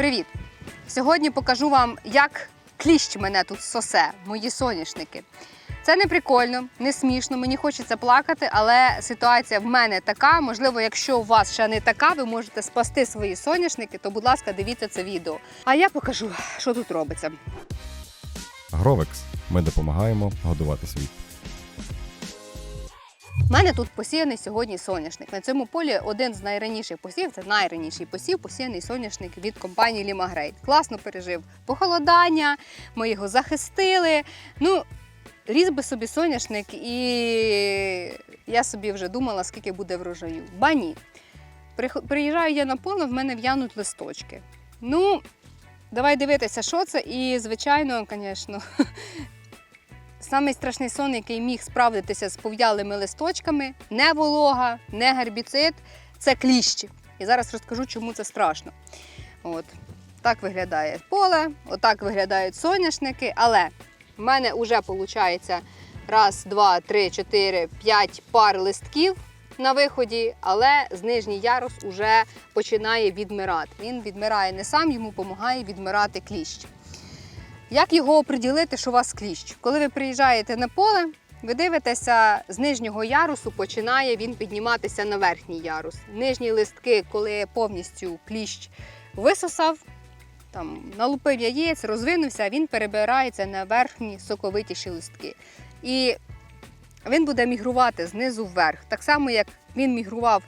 Привіт! Сьогодні покажу вам, як кліщ мене тут сосе, мої соняшники. Це не прикольно, не смішно, мені хочеться плакати, але ситуація в мене така. Можливо, якщо у вас ще не така, ви можете спасти свої соняшники, то, будь ласка, дивіться це відео. А я покажу, що тут робиться. Гровекс. Ми допомагаємо годувати світ. У мене тут посіяний сьогодні соняшник. На цьому полі один з найраніших посів, це найраніший посів, посіяний соняшник від компанії Лімагрейт. Класно пережив похолодання, ми його захистили. Ну, різ би собі соняшник, і я собі вже думала, скільки буде врожаю. Ба ні. Приїжджаю я на поле, в мене в'януть листочки. Ну, давай дивитися, що це. І, звичайно, звісно, Самий страшний сон, який міг справитися з пов'ялими листочками, не волога, не гербіцид, це кліщі. І зараз розкажу, чому це страшно. От. Так виглядає поле, отак виглядають соняшники, але в мене вже виходить раз, два, три, чотири, п'ять пар листків на виході, але з нижній ярус вже починає відмирати. Він відмирає не сам, йому допомагає відмирати кліщ. Як його оприділити, що у вас кліщ? Коли ви приїжджаєте на поле, ви дивитеся, з нижнього ярусу починає він підніматися на верхній ярус. Нижні листки, коли повністю кліщ висосав, там, налупив яєць, розвинувся, він перебирається на верхні соковитіші листки. І він буде мігрувати знизу вверх. Так само, як він мігрував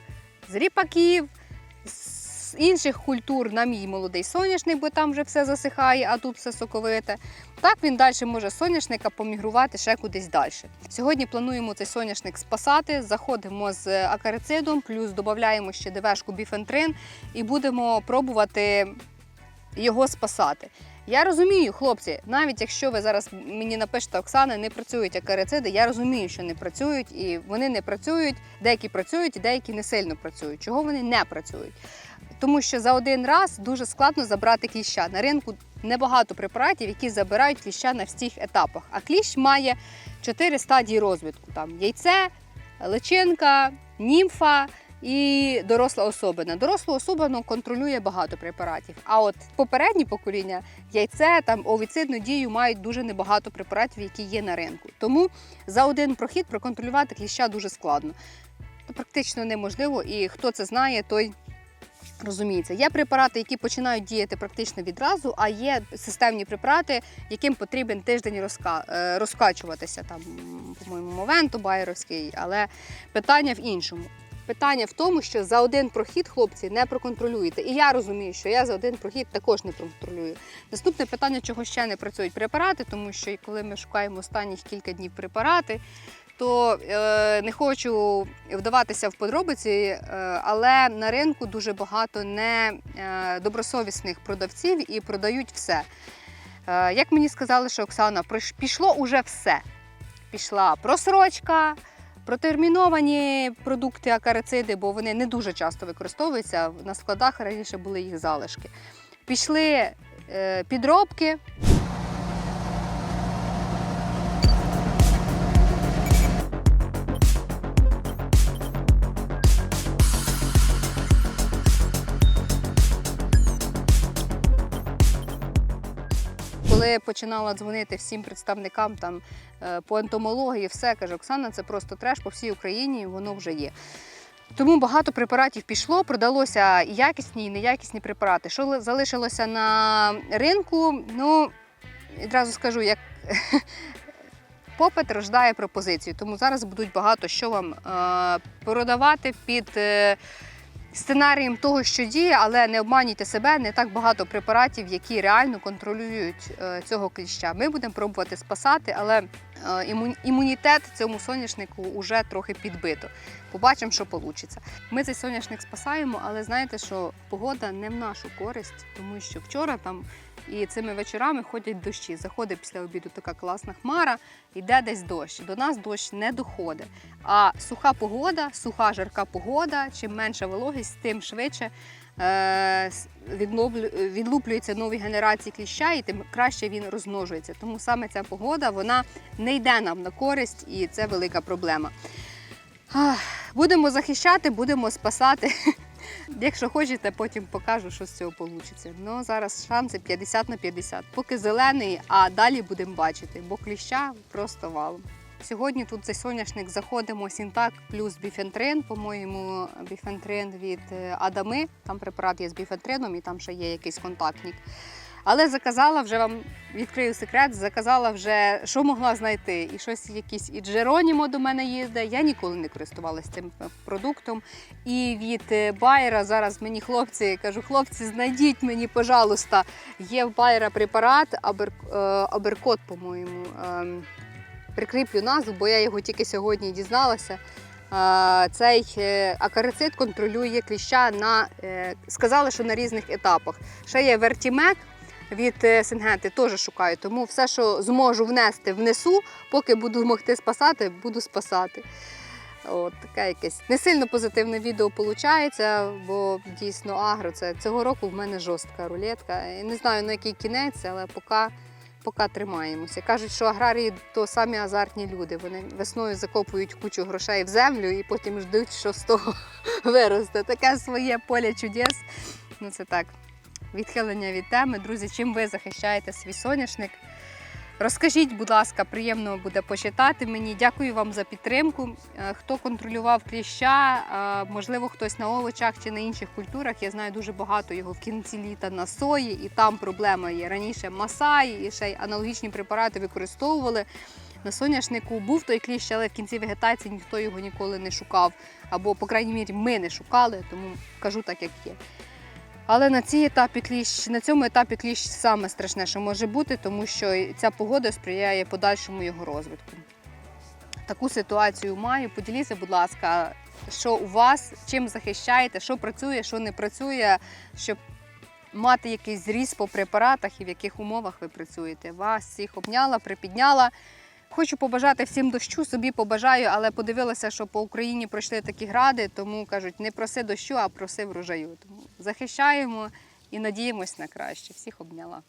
з ріпаків, з інших культур на мій молодий соняшник, бо там вже все засихає, а тут все соковите. Так він далі може соняшника помігрувати ще кудись далі. Сьогодні плануємо цей соняшник спасати. Заходимо з акарицидом, плюс додаємо ще ДВшку біфентрин і будемо пробувати його спасати. Я розумію, хлопці, навіть якщо ви зараз мені напишете, Оксана, не працюють акарициди, я розумію, що не працюють, і вони не працюють, деякі працюють, і деякі не сильно працюють. Чого вони не працюють? Тому що за один раз дуже складно забрати кліща. На ринку небагато препаратів, які забирають кліща на всіх етапах. А кліщ має чотири стадії розвитку: там яйце, личинка, німфа. І доросла особина. Дорослу особину контролює багато препаратів. А от попередні покоління яйце там овіцидну дію мають дуже небагато препаратів, які є на ринку. Тому за один прохід проконтролювати кліща дуже складно. Практично неможливо, і хто це знає, той розуміється. Є препарати, які починають діяти практично відразу, а є системні препарати, яким потрібен тиждень розка... е, розкачуватися. Там, по-моєму, Мовенто, Байеровський, але питання в іншому. Питання в тому, що за один прохід хлопці не проконтролюєте. І я розумію, що я за один прохід також не проконтролюю. Наступне питання, чого ще не працюють препарати, тому що коли ми шукаємо останніх кілька днів препарати, то е, не хочу вдаватися в подробиці, е, але на ринку дуже багато не е, продавців і продають все. Е, як мені сказали, що Оксана, пішло уже все. Пішла просрочка, протерміновані продукти, акарициди, бо вони не дуже часто використовуються. На складах раніше були їх залишки. Пішли е, підробки. Починала дзвонити всім представникам там е, по ентомології, все каже Оксана, це просто треш по всій Україні, воно вже є. Тому багато препаратів пішло, продалося і якісні, і неякісні препарати. Що залишилося на ринку, ну відразу скажу, як попит рождає пропозицію. Тому зараз будуть багато що вам е, продавати під. Сценарієм того, що діє, але не обманюйте себе, не так багато препаратів, які реально контролюють е, цього кліща. Ми будемо пробувати спасати, але е, іму- імунітет цьому соняшнику вже трохи підбито. Побачимо, що вийде. Ми цей соняшник спасаємо, але знаєте, що погода не в нашу користь, тому що вчора там і цими вечорами ходять дощі. Заходить після обіду така класна хмара, йде десь дощ. До нас дощ не доходить. А суха погода, суха жарка погода, чим менша вологість, тим швидше е, відлуплюються нові генерації кліща, і тим краще він розмножується. Тому саме ця погода вона не йде нам на користь, і це велика проблема. Будемо захищати, будемо спасати. Якщо хочете, потім покажу, що з цього вийде. Ну зараз шанси 50 на 50. Поки зелений, а далі будемо бачити, бо кліща просто валом. Сьогодні тут цей соняшник заходимо Сінтак плюс біфентрин. По-моєму, біфентрин від е, Адами. Там препарат є з біфентрином і там ще є якийсь контактник. Але заказала вже вам відкрию секрет, заказала вже, що могла знайти. І щось якийсь і Джеронімо до мене їздить. Я ніколи не користувалася цим е, продуктом. І від е, Байера зараз мені хлопці кажу, хлопці, знайдіть мені, пожалуйста. Є в Байера препарат, абер, е, аберкот, по-моєму. ем, Прикріплю назву, бо я його тільки сьогодні дізналася. Цей акарицид контролює кліща на сказали, що на різних етапах. Ще є вертімек від е, Сингенти, теж шукаю. Тому все, що зможу внести, внесу, поки буду могти спасати, буду спасати. От таке якесь не сильно позитивне відео виходить, бо дійсно агро це цього року в мене жорстка рулетка. Я не знаю на який кінець, але поки, поки тримаємося. Кажуть, що аграрії то самі азартні люди. Вони весною закопують кучу грошей в землю і потім ждуть, що з того виросте. Таке своє поле чудес. Ну це так. Відхилення від теми. Друзі, чим ви захищаєте свій соняшник? Розкажіть, будь ласка, приємно буде почитати мені. Дякую вам за підтримку. Е, Хто контролював кліща, е, можливо, хтось на овочах чи на інших культурах. Я знаю дуже багато його в кінці літа на сої, і там проблема є. Раніше масай і ще й аналогічні препарати використовували. На соняшнику був той кліщ, але в кінці вегетації ніхто його ніколи не шукав. Або, по крайній мірі, ми не шукали, тому кажу так, як є. Але на цій етапі кліщ, на цьому етапі кліщ саме страшне, що може бути, тому що ця погода сприяє подальшому його розвитку. Таку ситуацію маю. Поділіться, будь ласка, що у вас, чим захищаєте, що працює, що не працює, щоб мати якийсь зріз по препаратах і в яких умовах ви працюєте. Вас всіх обняла, припідняла. Хочу побажати всім дощу, собі побажаю, але подивилася, що по Україні пройшли такі гради, тому кажуть, не проси дощу, а проси врожаю. Тому захищаємо і надіємось на краще. Всіх обняла.